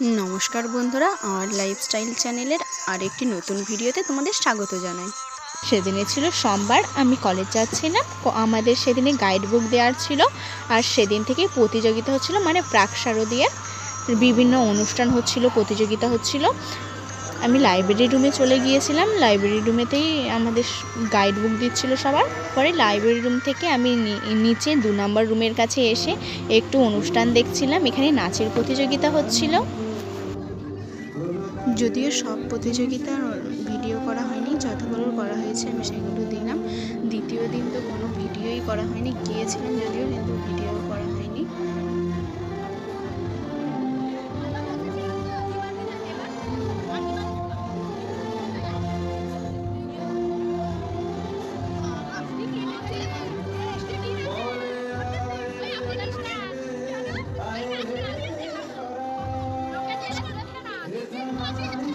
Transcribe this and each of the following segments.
নমস্কার বন্ধুরা, আমার লাইফস্টাইল চ্যানেলের আরেকটি নতুন ভিডিওতে তোমাদের স্বাগত জানাই। সেদিনে ছিল সোমবার, আমি কলেজ যাচ্ছিলাম আমাদের সেদিনে গাইড বুক দেওয়ার ছিল, আর সেদিন থেকে প্রতিযোগিতা হচ্ছিল মানে প্রাক বিভিন্ন অনুষ্ঠান হচ্ছিল, প্রতিযোগিতা হচ্ছিল। আমি লাইব্রেরি রুমে চলে গিয়েছিলাম লাইব্রেরি রুমেতেই আমাদের গাইড বুক দিচ্ছিল সবার। পরে লাইব্রেরি রুম থেকে আমি নিচে দু নম্বর রুমের কাছে এসে একটু অনুষ্ঠান দেখছিলাম, এখানে নাচের প্রতিযোগিতা হচ্ছিল। যদিও সব প্রতিযোগিতার ভিডিও করা হয়নি, যতগুলো করা হয়েছে আমি সেগুলো দিলাম। দ্বিতীয় দিন তো কোনো ভিডিওই করা হয়নি, গিয়েছিলাম যদিও, কিন্তু ভিডিও করা হয়নি। Watch out!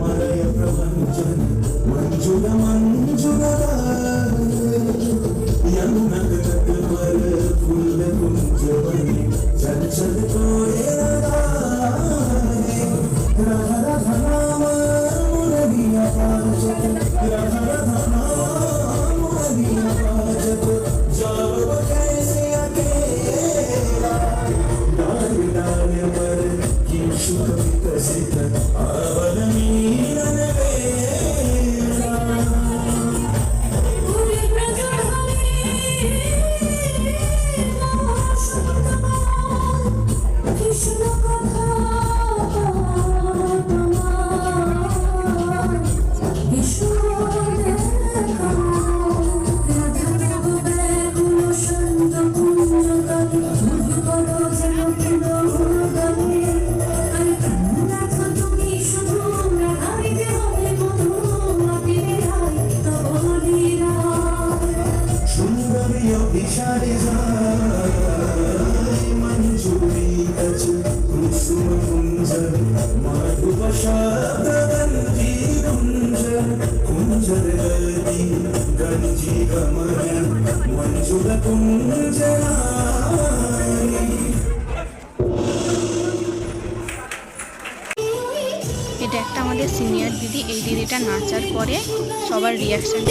മലയ പ്രപഞ്ചൻ മഞ്ജുല മഞ്ജുല യമുനകര പുല്ല കുഞ്ചവണി ചഞ്ചൽ കോയതാ অভিসারে যায় মঞ্জুরি কাছে কুসুম এটা একটা আমাদের সিনিয়র দিদি এই দিদিটা নাচার পরে সবার রিয়াকশান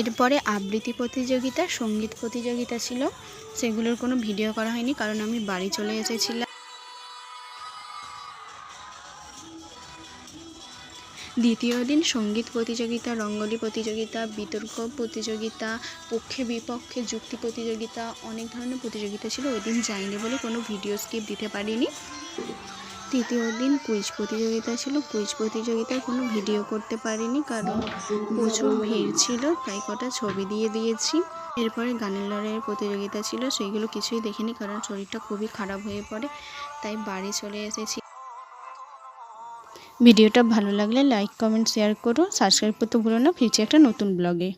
এরপরে আবৃত্তি প্রতিযোগিতা, সংগীত প্রতিযোগিতা ছিল। সেগুলোর কোনো ভিডিও করা হয়নি, কারণ আমি বাড়ি চলে এসেছিলাম। দ্বিতীয় দিন সংগীত প্রতিযোগিতা, রঙ্গোলি প্রতিযোগিতা, বিতর্ক প্রতিযোগিতা, পক্ষে বিপক্ষে যুক্তি প্রতিযোগিতা, অনেক ধরনের প্রতিযোগিতা ছিল। ওই দিন যাইনি বলে কোনো ভিডিও স্কিপ দিতে পারিনি। তৃতীয় দিন কুইজ প্রতিযোগিতা ছিল। কুইজ প্রতিযোগিতার কোনো ভিডিও করতে পারিনি কারণ প্রচুর ভিড় ছিল। তাই কটা ছবি দিয়ে দিয়েছি। এরপরে গানের লড়াইয়ের প্রতিযোগিতা ছিল। সেইগুলো কিছুই দেখিনি কারণ শরীরটা খুবই খারাপ হয়ে পড়ে, তাই বাড়ি চলে এসেছি। ভিডিওটা ভালো লাগলে লাইক, কমেন্ট, শেয়ার করো। সাবস্ক্রাইব করতে ভুলো না। ফিরছি একটা নতুন ব্লগে।